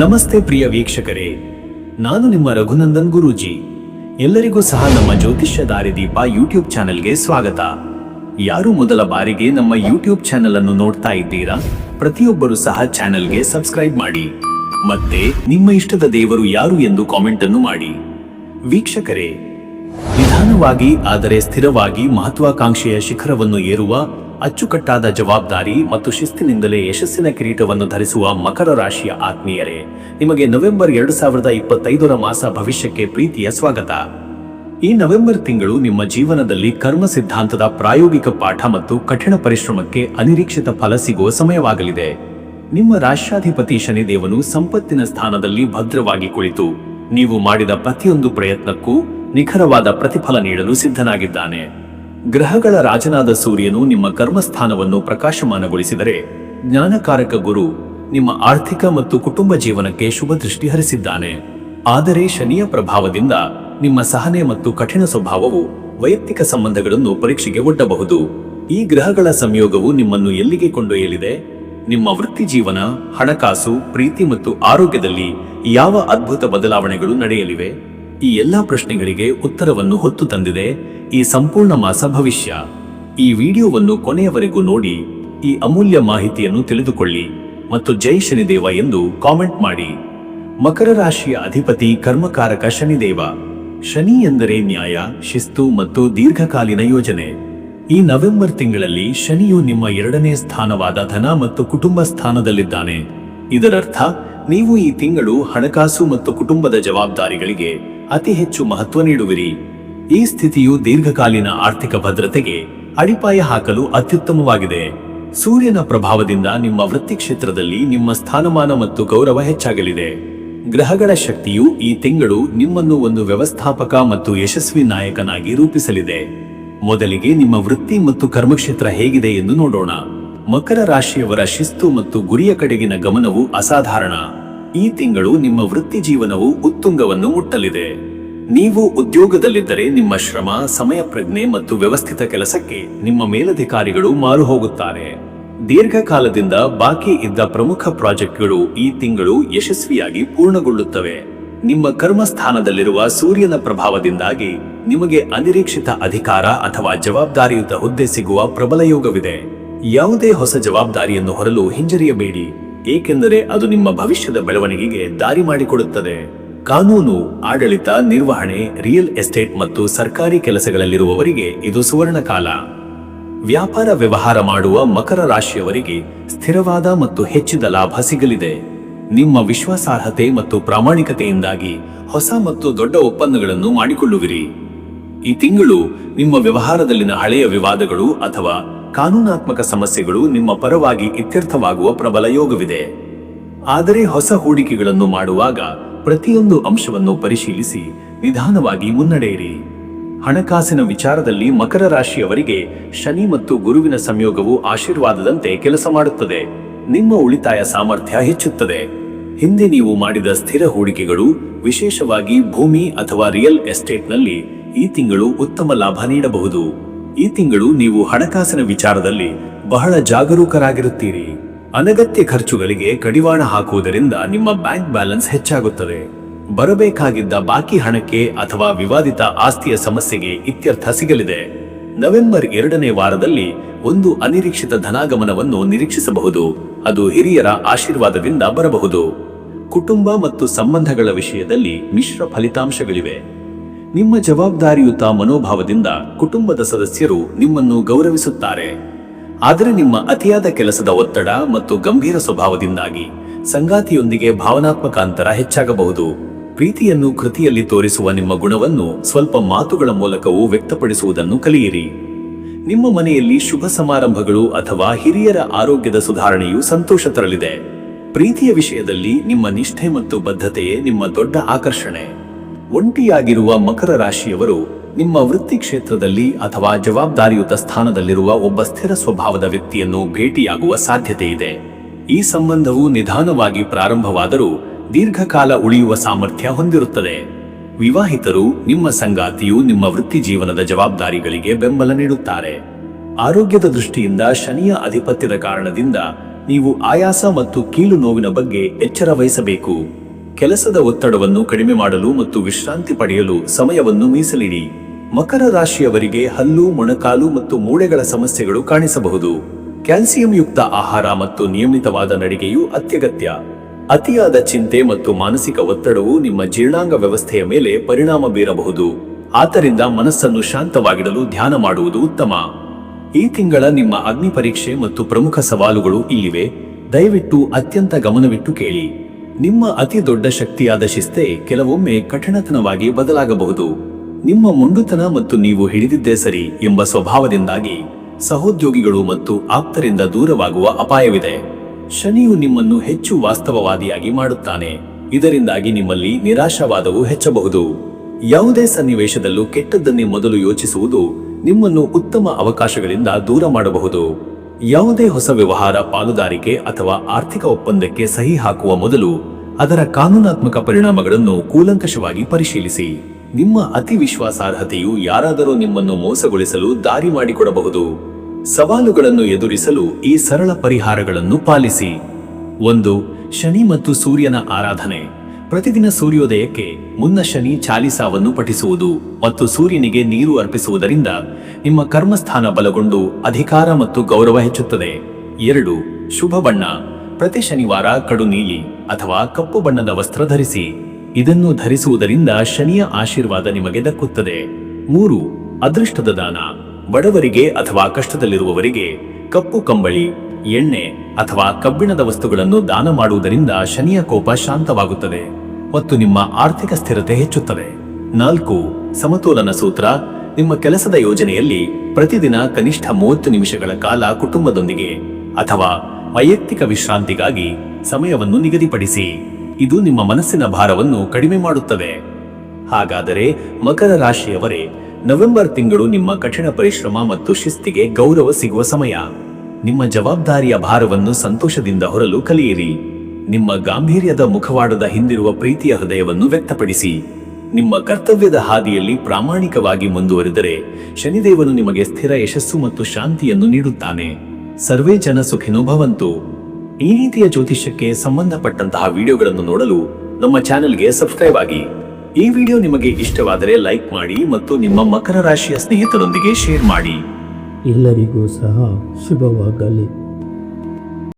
ನಮಸ್ತೆ ಪ್ರಿಯ ವೀಕ್ಷಕರೇ. ನಾನು ನಿಮ್ಮ ರಘುನಂದನ್ ಗುರೂಜಿ. ಎಲ್ಲರಿಗೂ ಸಹ ನಮ್ಮ ಜ್ಯೋತಿಷ್ಯ ದಾರಿದೀಪ ಯೂಟ್ಯೂಬ್ ಚಾನೆಲ್ಗೆ ಸ್ವಾಗತ. ಯಾರು ಮೊದಲ ಬಾರಿಗೆ ನಮ್ಮ ಯೂಟ್ಯೂಬ್ ಚಾನೆಲ್ ಅನ್ನು ನೋಡ್ತಾ ಇದ್ದೀರಾ? ಪ್ರತಿಯೊಬ್ಬರು ಸಹ ಚಾನೆಲ್ಗೆ ಸಬ್ಸ್ಕ್ರೈಬ್ ಮಾಡಿ. ಮತ್ತೆ ನಿಮ್ಮ ಇಷ್ಟದ ದೇವರು ಯಾರು ಎಂದು ಕಾಮೆಂಟ್ ಅನ್ನು ಮಾಡಿ. ವೀಕ್ಷಕರೇ, ನಿಧಾನವಾಗಿ, ಆದರೆ ಸ್ಥಿರವಾಗಿ ಮಹತ್ವಾಕಾಂಕ್ಷೆಯ ಶಿಖರವನ್ನು ಏರುವ ಅಚ್ಚುಕಟ್ಟಾದ ಜವಾಬ್ದಾರಿ ಮತ್ತು ಶಿಸ್ತಿನಿಂದಲೇ ಯಶಸ್ಸಿನ ಕಿರೀಟವನ್ನು ಧರಿಸುವ ಮಕರ ರಾಶಿಯ ಆತ್ಮೀಯರೇ, ನಿಮಗೆ ನವೆಂಬರ್ ಎರಡು ಸಾವಿರದ ಇಪ್ಪತ್ತೈದರ ಮಾಸ ಭವಿಷ್ಯಕ್ಕೆ ಪ್ರೀತಿಯ ಸ್ವಾಗತ. ಈ ನವೆಂಬರ್ ತಿಂಗಳು ನಿಮ್ಮ ಜೀವನದಲ್ಲಿ ಕರ್ಮ ಸಿದ್ಧಾಂತದ ಪ್ರಾಯೋಗಿಕ ಪಾಠ ಮತ್ತು ಕಠಿಣ ಪರಿಶ್ರಮಕ್ಕೆ ಅನಿರೀಕ್ಷಿತ ಫಲ ಸಿಗುವ ಸಮಯವಾಗಲಿದೆ. ನಿಮ್ಮ ರಾಷ್ಟ್ರಾಧಿಪತಿ ಶನಿದೇವನು ಸಂಪತ್ತಿನ ಸ್ಥಾನದಲ್ಲಿ ಭದ್ರವಾಗಿ ಕುಳಿತು, ನೀವು ಮಾಡಿದ ಪ್ರತಿಯೊಂದು ಪ್ರಯತ್ನಕ್ಕೂ ನಿಖರವಾದ ಪ್ರತಿಫಲ ನೀಡಲು ಸಿದ್ಧನಾಗಿದ್ದಾನೆ. ಗ್ರಹಗಳ ರಾಜನಾದ ಸೂರ್ಯನು ನಿಮ್ಮ ಕರ್ಮಸ್ಥಾನವನ್ನು ಪ್ರಕಾಶಮಾನಗೊಳಿಸಿದರೆ ಜ್ಞಾನಕಾರಕ ಗುರು ನಿಮ್ಮ ಆರ್ಥಿಕ ಮತ್ತು ಕುಟುಂಬ ಜೀವನಕ್ಕೆ ಶುಭ ದೃಷ್ಟಿ ಹರಿಸಿದ್ದಾನೆ. ಆದರೆ ಶನಿಯ ಪ್ರಭಾವದಿಂದ ನಿಮ್ಮ ಸಹನೆ ಮತ್ತು ಕಠಿಣ ಸ್ವಭಾವವು ವೈಯಕ್ತಿಕ ಸಂಬಂಧಗಳನ್ನು ಪರೀಕ್ಷೆಗೆ ಒಡ್ಡಬಹುದು. ಈ ಗ್ರಹಗಳ ಸಂಯೋಗವು ನಿಮ್ಮನ್ನು ಎಲ್ಲಿಗೆ ಕೊಂಡೊಯ್ಯಲಿದೆ? ನಿಮ್ಮ ವೃತ್ತಿ ಜೀವನ, ಹಣಕಾಸು, ಪ್ರೀತಿ ಮತ್ತು ಆರೋಗ್ಯದಲ್ಲಿ ಯಾವ ಅದ್ಭುತ ಬದಲಾವಣೆಗಳು ನಡೆಯಲಿವೆ? ಈ ಎಲ್ಲಾ ಪ್ರಶ್ನೆಗಳಿಗೆ ಉತ್ತರವನ್ನು ಹೊತ್ತು ತಂದಿದೆ ಈ ಸಂಪೂರ್ಣ ಮಾಸ ಭವಿಷ್ಯ. ಈ ವಿಡಿಯೋವನ್ನು ಕೊನೆಯವರೆಗೂ ನೋಡಿ, ಈ ಅಮೂಲ್ಯ ಮಾಹಿತಿಯನ್ನು ತಿಳಿದುಕೊಳ್ಳಿ ಮತ್ತು ಜೈ ಶನಿದೇವ ಎಂದು ಕಾಮೆಂಟ್ ಮಾಡಿ. ಮಕರ ರಾಶಿಯ ಅಧಿಪತಿ ಕರ್ಮಕಾರಕ ಶನಿದೇವ. ಶನಿ ಎಂದರೆ ನ್ಯಾಯ, ಶಿಸ್ತು ಮತ್ತು ದೀರ್ಘಕಾಲೀನ ಯೋಜನೆ. ಈ ನವೆಂಬರ್ ತಿಂಗಳಲ್ಲಿ ಶನಿಯು ನಿಮ್ಮ ಎರಡನೇ ಸ್ಥಾನವಾದ ಧನ ಮತ್ತು ಕುಟುಂಬ ಸ್ಥಾನದಲ್ಲಿದ್ದಾನೆ. ಇದರರ್ಥ, ನೀವು ಈ ತಿಂಗಳು ಹಣಕಾಸು ಮತ್ತು ಕುಟುಂಬದ ಜವಾಬ್ದಾರಿಗಳಿಗೆ ಅತಿ ಹೆಚ್ಚು ಮಹತ್ವ ನೀಡುವಿರಿ. ಈ ಸ್ಥಿತಿಯು ದೀರ್ಘಕಾಲೀನ ಆರ್ಥಿಕ ಭದ್ರತೆಗೆ ಅಡಿಪಾಯ ಹಾಕಲು ಅತ್ಯುತ್ತಮವಾಗಿದೆ. ಸೂರ್ಯನ ಪ್ರಭಾವದಿಂದ ನಿಮ್ಮ ವೃತ್ತಿ ಕ್ಷೇತ್ರದಲ್ಲಿ ನಿಮ್ಮ ಸ್ಥಾನಮಾನ ಮತ್ತು ಗೌರವ ಹೆಚ್ಚಾಗಲಿದೆ. ಗ್ರಹಗಳ ಶಕ್ತಿಯು ಈ ತಿಂಗಳು ನಿಮ್ಮನ್ನು ಒಂದು ವ್ಯವಸ್ಥಾಪಕ ಮತ್ತು ಯಶಸ್ವಿ ನಾಯಕನಾಗಿ ರೂಪಿಸಲಿದೆ. ಮೊದಲಿಗೆ ನಿಮ್ಮ ವೃತ್ತಿ ಮತ್ತು ಕರ್ಮಕ್ಷೇತ್ರ ಹೇಗಿದೆ ಎಂದು ನೋಡೋಣ. ಮಕರ ರಾಶಿಯವರ ಶಿಸ್ತು ಮತ್ತು ಗುರಿಯ ಕಡೆಗಿನ ಗಮನವು ಅಸಾಧಾರಣ. ಈ ತಿಂಗಳು ನಿಮ್ಮ ವೃತ್ತಿ ಜೀವನವು ಉತ್ತುಂಗವನ್ನು ಮುಟ್ಟಲಿದೆ. ನೀವು ಉದ್ಯೋಗದಲ್ಲಿದ್ದರೆ ನಿಮ್ಮ ಶ್ರಮ, ಸಮಯ ಪ್ರಜ್ಞೆ ಮತ್ತು ವ್ಯವಸ್ಥಿತ ಕೆಲಸಕ್ಕೆ ನಿಮ್ಮ ಮೇಲಧಿಕಾರಿಗಳು ಮಾರು ಹೋಗುತ್ತಾರೆ. ದೀರ್ಘಕಾಲದಿಂದ ಬಾಕಿ ಇದ್ದ ಪ್ರಮುಖ ಪ್ರಾಜೆಕ್ಟ್ಗಳು ಈ ತಿಂಗಳು ಯಶಸ್ವಿಯಾಗಿ ಪೂರ್ಣಗೊಳ್ಳುತ್ತವೆ. ನಿಮ್ಮ ಕರ್ಮಸ್ಥಾನದಲ್ಲಿರುವ ಸೂರ್ಯನ ಪ್ರಭಾವದಿಂದಾಗಿ ನಿಮಗೆ ಅನಿರೀಕ್ಷಿತ ಅಧಿಕಾರ ಅಥವಾ ಜವಾಬ್ದಾರಿಯುತ ಹುದ್ದೆ ಸಿಗುವ ಪ್ರಬಲ ಯೋಗವಿದೆ. ಯಾವುದೇ ಹೊಸ ಜವಾಬ್ದಾರಿಯನ್ನು ಹೊರಲು ಹಿಂಜರಿಯಬೇಡಿ. ಏಕೆಂದರೆ ಅದು ನಿಮ್ಮ ಭವಿಷ್ಯದ ಬೆಳವಣಿಗೆಗೆ ದಾರಿ ಮಾಡಿಕೊಡುತ್ತದೆ. ಕಾನೂನು, ಆಡಳಿತ, ನಿರ್ವಹಣೆ, ರಿಯಲ್ ಎಸ್ಟೇಟ್ ಮತ್ತು ಸರ್ಕಾರಿ ಕೆಲಸಗಳಲ್ಲಿರುವವರಿಗೆ ಇದು ಸುವರ್ಣ ಕಾಲ ವ್ಯಾಪಾರ ವ್ಯವಹಾರ ಮಾಡುವ ಮಕರ ರಾಶಿಯವರಿಗೆ ಸ್ಥಿರವಾದ ಮತ್ತು ಹೆಚ್ಚಿದ ಲಾಭ ಸಿಗಲಿದೆ. ನಿಮ್ಮ ವಿಶ್ವಾಸಾರ್ಹತೆ ಮತ್ತು ಪ್ರಾಮಾಣಿಕತೆಯಿಂದಾಗಿ ಹೊಸ ಮತ್ತು ದೊಡ್ಡ ಒಪ್ಪಂದಗಳನ್ನು ಮಾಡಿಕೊಳ್ಳುವಿರಿ. ಈ ತಿಂಗಳು ನಿಮ್ಮ ವ್ಯವಹಾರದಲ್ಲಿನ ಹಳೆಯ ವಿವಾದಗಳು ಅಥವಾ ಕಾನೂನಾತ್ಮಕ ಸಮಸ್ಯೆಗಳು ನಿಮ್ಮ ಪರವಾಗಿ ಇತ್ಯರ್ಥವಾಗುವ ಪ್ರಬಲ ಯೋಗವಿದೆ. ಆದರೆ ಹೊಸ ಹೂಡಿಕೆಗಳನ್ನು ಮಾಡುವಾಗ ಪ್ರತಿಯೊಂದು ಅಂಶವನ್ನು ಪರಿಶೀಲಿಸಿ ನಿಧಾನವಾಗಿ ಮುನ್ನಡೆಯಿರಿ. ಹಣಕಾಸಿನ ವಿಚಾರದಲ್ಲಿ ಮಕರ ರಾಶಿಯವರಿಗೆ ಶನಿ ಮತ್ತು ಗುರುವಿನ ಸಂಯೋಗವು ಆಶೀರ್ವಾದದಂತೆ ಕೆಲಸ ಮಾಡುತ್ತದೆ. ನಿಮ್ಮ ಉಳಿತಾಯ ಸಾಮರ್ಥ್ಯ ಹೆಚ್ಚುತ್ತದೆ. ಹಿಂದೆ ನೀವು ಮಾಡಿದ ಸ್ಥಿರ ಹೂಡಿಕೆಗಳು ವಿಶೇಷವಾಗಿ ಭೂಮಿ ಅಥವಾ ರಿಯಲ್ ಎಸ್ಟೇಟ್ನಲ್ಲಿ ಈ ತಿಂಗಳು ಉತ್ತಮ ಲಾಭ ನೀಡಬಹುದು. ಈ ತಿಂಗಳು ನೀವು ಹಣಕಾಸಿನ ವಿಚಾರದಲ್ಲಿ ಬಹಳ ಜಾಗರೂಕರಾಗಿರುತ್ತೀರಿ. ಅನಗತ್ಯ ಖರ್ಚುಗಳಿಗೆ ಕಡಿವಾಣ ಹಾಕುವುದರಿಂದ ನಿಮ್ಮ ಬ್ಯಾಂಕ್ ಬ್ಯಾಲೆನ್ಸ್ ಹೆಚ್ಚಾಗುತ್ತದೆ. ಬರಬೇಕಾಗಿದ್ದ ಬಾಕಿ ಹಣಕ್ಕೆ ಅಥವಾ ವಿವಾದಿತ ಆಸ್ತಿಯ ಸಮಸ್ಯೆಗೆ ಇತ್ಯರ್ಥ ಸಿಗಲಿದೆ. ನವೆಂಬರ್ ಎರಡನೇ ವಾರದಲ್ಲಿ ಒಂದು ಅನಿರೀಕ್ಷಿತ ಧನಾಗಮನವನ್ನು ನಿರೀಕ್ಷಿಸಬಹುದು. ಅದು ಹಿರಿಯರ ಆಶೀರ್ವಾದದಿಂದ ಬರಬಹುದು. ಕುಟುಂಬ ಮತ್ತು ಸಂಬಂಧಗಳ ವಿಷಯದಲ್ಲಿ ಮಿಶ್ರ ಫಲಿತಾಂಶಗಳಿವೆ. ನಿಮ್ಮ ಜವಾಬ್ದಾರಿಯುತ ಮನೋಭಾವದಿಂದ ಕುಟುಂಬದ ಸದಸ್ಯರು ನಿಮ್ಮನ್ನು ಗೌರವಿಸುತ್ತಾರೆ. ಆದರೆ ನಿಮ್ಮ ಅತಿಯಾದ ಕೆಲಸದ ಒತ್ತಡ ಮತ್ತು ಗಂಭೀರ ಸ್ವಭಾವದಿಂದಾಗಿ ಸಂಗಾತಿಯೊಂದಿಗೆ ಭಾವನಾತ್ಮಕ ಅಂತರ ಹೆಚ್ಚಾಗಬಹುದು. ಪ್ರೀತಿಯನ್ನು ಕೃತಿಯಲ್ಲಿ ತೋರಿಸುವ ನಿಮ್ಮ ಗುಣವನ್ನು ಸ್ವಲ್ಪ ಮಾತುಗಳ ಮೂಲಕವೂ ವ್ಯಕ್ತಪಡಿಸುವುದನ್ನು ಕಲಿಯಿರಿ. ನಿಮ್ಮ ಮನೆಯಲ್ಲಿ ಶುಭ ಸಮಾರಂಭಗಳು ಅಥವಾ ಹಿರಿಯರ ಆರೋಗ್ಯದ ಸುಧಾರಣೆಯು ಸಂತೋಷ ತರಲಿದೆ. ಪ್ರೀತಿಯ ವಿಷಯದಲ್ಲಿ ನಿಮ್ಮ ನಿಷ್ಠೆ ಮತ್ತು ಬದ್ಧತೆಯೇ ನಿಮ್ಮ ದೊಡ್ಡ ಆಕರ್ಷಣೆ. ಒಂಟಿಯಾಗಿರುವ ಮಕರ ರಾಶಿಯವರು ನಿಮ್ಮ ವೃತ್ತಿ ಕ್ಷೇತ್ರದಲ್ಲಿ ಅಥವಾ ಜವಾಬ್ದಾರಿಯುತ ಸ್ಥಾನದಲ್ಲಿರುವ ಒಬ್ಬ ಸ್ಥಿರ ಸ್ವಭಾವದ ವ್ಯಕ್ತಿಯನ್ನು ಭೇಟಿಯಾಗುವ ಸಾಧ್ಯತೆ ಇದೆ. ಈ ಸಂಬಂಧವು ನಿಧಾನವಾಗಿ ಪ್ರಾರಂಭವಾದರೂ ದೀರ್ಘಕಾಲ ಉಳಿಯುವ ಸಾಮರ್ಥ್ಯ ಹೊಂದಿರುತ್ತದೆ. ವಿವಾಹಿತರು ನಿಮ್ಮ ಸಂಗಾತಿಯು ನಿಮ್ಮ ವೃತ್ತಿ ಜೀವನದ ಜವಾಬ್ದಾರಿಗಳಿಗೆ ಬೆಂಬಲ ನೀಡುತ್ತಾರೆ. ಆರೋಗ್ಯದ ದೃಷ್ಟಿಯಿಂದ ಶನಿಯ ಅಧಿಪತ್ಯದ ಕಾರಣದಿಂದ ನೀವು ಆಯಾಸ ಮತ್ತು ಕೀಲು ನೋವಿನ ಬಗ್ಗೆ ಎಚ್ಚರ ವಹಿಸಬೇಕು. ಕೆಲಸದ ಒತ್ತಡವನ್ನು ಕಡಿಮೆ ಮಾಡಲು ಮತ್ತು ವಿಶ್ರಾಂತಿ ಪಡೆಯಲು ಸಮಯವನ್ನು ಮೀಸಲಿಡಿ. ಮಕರ ರಾಶಿಯವರಿಗೆ ಹಲ್ಲು, ಮೊಣಕಾಲು ಮತ್ತು ಮೂಳೆಗಳ ಸಮಸ್ಯೆಗಳು ಕಾಣಿಸಬಹುದು. ಕ್ಯಾಲ್ಸಿಯಂ ಯುಕ್ತ ಆಹಾರ ಮತ್ತು ನಿಯಮಿತವಾದ ನಡಿಗೆಯು ಅತ್ಯಗತ್ಯ. ಅತಿಯಾದ ಚಿಂತೆ ಮತ್ತು ಮಾನಸಿಕ ಒತ್ತಡವು ನಿಮ್ಮ ಜೀರ್ಣಾಂಗ ವ್ಯವಸ್ಥೆಯ ಮೇಲೆ ಪರಿಣಾಮ ಬೀರಬಹುದು. ಆದ್ದರಿಂದ ಮನಸ್ಸನ್ನು ಶಾಂತವಾಗಿಡಲು ಧ್ಯಾನ ಮಾಡುವುದು ಉತ್ತಮ. ಈ ತಿಂಗಳ ನಿಮ್ಮ ಅಗ್ನಿ ಪರೀಕ್ಷೆ ಮತ್ತು ಪ್ರಮುಖ ಸವಾಲುಗಳು ಇಲ್ಲಿವೆ. ದಯವಿಟ್ಟು ಅತ್ಯಂತ ಗಮನವಿಟ್ಟು ಕೇಳಿ. ನಿಮ್ಮ ಅತಿ ದೊಡ್ಡ ಶಕ್ತಿಯಾದ ಶಿಸ್ತೆ ಕೆಲವೊಮ್ಮೆ ಕಠಿಣತನವಾಗಿ ಬದಲಾಗಬಹುದು. ನಿಮ್ಮ ಮೊಂಡುತನ ಮತ್ತು ನೀವು ಹಿಡಿದಿದ್ದೇ ಸರಿ ಎಂಬ ಸ್ವಭಾವದಿಂದಾಗಿ ಸಹೋದ್ಯೋಗಿಗಳು ಮತ್ತು ಆಪ್ತರಿಂದ ದೂರವಾಗುವ ಅಪಾಯವಿದೆ. ಶನಿಯು ನಿಮ್ಮನ್ನು ಹೆಚ್ಚು ವಾಸ್ತವವಾದಿಯಾಗಿ ಮಾಡುತ್ತಾನೆ. ಇದರಿಂದಾಗಿ ನಿಮ್ಮಲ್ಲಿ ನಿರಾಶಾವಾದವು ಹೆಚ್ಚಬಹುದು. ಯಾವುದೇ ಸನ್ನಿವೇಶದಲ್ಲೂ ಕೆಟ್ಟದ್ದನ್ನೇ ಮೊದಲು ಯೋಚಿಸುವುದು ನಿಮ್ಮನ್ನು ಉತ್ತಮ ಅವಕಾಶಗಳಿಂದ ದೂರ ಮಾಡಬಹುದು. ಯಾವುದೇ ಹೊಸ ವ್ಯವಹಾರ ಪಾಲುದಾರಿಕೆ ಅಥವಾ ಆರ್ಥಿಕ ಒಪ್ಪಂದಕ್ಕೆ ಸಹಿ ಹಾಕುವ ಮೊದಲು ಅದರ ಕಾನೂನಾತ್ಮಕ ಪರಿಣಾಮಗಳನ್ನು ಕೂಲಂಕಷವಾಗಿ ಪರಿಶೀಲಿಸಿ. ನಿಮ್ಮ ಅತಿ ವಿಶ್ವಾಸಾರ್ಹತೆಯು ಯಾರಾದರೂ ನಿಮ್ಮನ್ನು ಮೋಸಗೊಳಿಸಲು ದಾರಿ ಮಾಡಿಕೊಡಬಹುದು. ಸವಾಲುಗಳನ್ನು ಎದುರಿಸಲು ಈ ಸರಳ ಪರಿಹಾರಗಳನ್ನು ಪಾಲಿಸಿ. ಒಂದು, ಶನಿ ಮತ್ತು ಸೂರ್ಯನ ಆರಾಧನೆ. ಪ್ರತಿದಿನ ಸೂರ್ಯೋದಯಕ್ಕೆ ಮುನ್ನ ಶನಿ ಚಾಲಿಸಾವನ್ನು ಪಠಿಸುವುದು ಮತ್ತು ಸೂರ್ಯನಿಗೆ ನೀರು ಅರ್ಪಿಸುವುದರಿಂದ ನಿಮ್ಮ ಕರ್ಮಸ್ಥಾನ ಬಲಗೊಂಡು ಅಧಿಕಾರ ಮತ್ತು ಗೌರವ ಹೆಚ್ಚುತ್ತದೆ. ಎರಡು, ಶುಭ ಬಣ್ಣ. ಪ್ರತಿ ಶನಿವಾರ ಕಡು ನೀಲಿ ಅಥವಾ ಕಪ್ಪು ಬಣ್ಣದ ವಸ್ತ್ರ ಧರಿಸಿ. ಇದನ್ನು ಧರಿಸುವುದರಿಂದ ಶನಿಯ ಆಶೀರ್ವಾದ ನಿಮಗೆ ದಕ್ಕುತ್ತದೆ. ಮೂರು, ಅದೃಷ್ಟದ ದಾನ. ಬಡವರಿಗೆ ಅಥವಾ ಕಷ್ಟದಲ್ಲಿರುವವರಿಗೆ ಕಪ್ಪು ಕಂಬಳಿ, ಎಣ್ಣೆ ಅಥವಾ ಕಬ್ಬಿಣದ ವಸ್ತುಗಳನ್ನು ದಾನ ಮಾಡುವುದರಿಂದ ಶನಿಯ ಕೋಪ ಶಾಂತವಾಗುತ್ತದೆ. ಮತ್ತು ನಿಮ್ಮ ಆರ್ಥಿಕ ಸ್ಥಿರತೆ ಹೆಚ್ಚುತ್ತದೆ. ನಾಲ್ಕು, ಸಮತೋಲನ ಸೂತ್ರ. ನಿಮ್ಮ ಕೆಲಸದ ಯೋಜನೆಯಲ್ಲಿ ಪ್ರತಿದಿನ ಕನಿಷ್ಠ ಮೂವತ್ತು ನಿಮಿಷಗಳ ಕಾಲ ಕುಟುಂಬದೊಂದಿಗೆ ಅಥವಾ ವೈಯಕ್ತಿಕ ವಿಶ್ರಾಂತಿಗಾಗಿ ಸಮಯವನ್ನು ನಿಗದಿಪಡಿಸಿ. ಇದು ನಿಮ್ಮ ಮನಸ್ಸಿನ ಭಾರವನ್ನು ಕಡಿಮೆ ಮಾಡುತ್ತದೆ. ಹಾಗಾದರೆ ಮಕರ ರಾಶಿಯವರೇ, ನವೆಂಬರ್ ತಿಂಗಳು ನಿಮ್ಮ ಕಠಿಣ ಪರಿಶ್ರಮ ಮತ್ತು ಶಿಸ್ತಿಗೆ ಗೌರವ ಸಿಗುವ ಸಮಯ. ನಿಮ್ಮ ಜವಾಬ್ದಾರಿಯ ಭಾರವನ್ನು ಸಂತೋಷದಿಂದ ಹೊರಲು ಕಲಿಯಿರಿ. ನಿಮ್ಮ ಗಾಂಭೀರ್ಯದ ಮುಖವಾಡದ ಹಿಂದಿರುವ ಪ್ರೀತಿಯ ಹೃದಯವನ್ನು ವ್ಯಕ್ತಪಡಿಸಿ. ನಿಮ್ಮ ಕರ್ತವ್ಯದ ಹಾದಿಯಲ್ಲಿ ಪ್ರಾಮಾಣಿಕವಾಗಿ ಮುಂದುವರಿದರೆ ಶನಿದೇವನು ನಿಮಗೆ ಸ್ಥಿರ ಯಶಸ್ಸು ಮತ್ತು ಶಾಂತಿಯನ್ನು ನೀಡುತ್ತಾನೆ. ಸರ್ವೇ ಜನ ಸುಖಿನೋ ಭವಂತು. ಈ ರೀತಿಯ ಜ್ಯೋತಿಷ್ಯಕ್ಕೆ ಸಂಬಂಧಪಟ್ಟಂತಹ ವಿಡಿಯೋಗಳನ್ನು ನೋಡಲು ನಮ್ಮ ಚಾನೆಲ್ಗೆ ಸಬ್ಸ್ಕ್ರೈಬ್ ಆಗಿ. ಈ ವಿಡಿಯೋ ನಿಮಗೆ ಇಷ್ಟವಾದರೆ ಲೈಕ್ ಮಾಡಿ ಮತ್ತು ನಿಮ್ಮ ಮಕರ ರಾಶಿಯ ಸ್ನೇಹಿತರೊಂದಿಗೆ ಶೇರ್ ಮಾಡಿ. ಎಲ್ಲರಿಗೂ ಸಹ ಶುಭವಾಗಲಿ.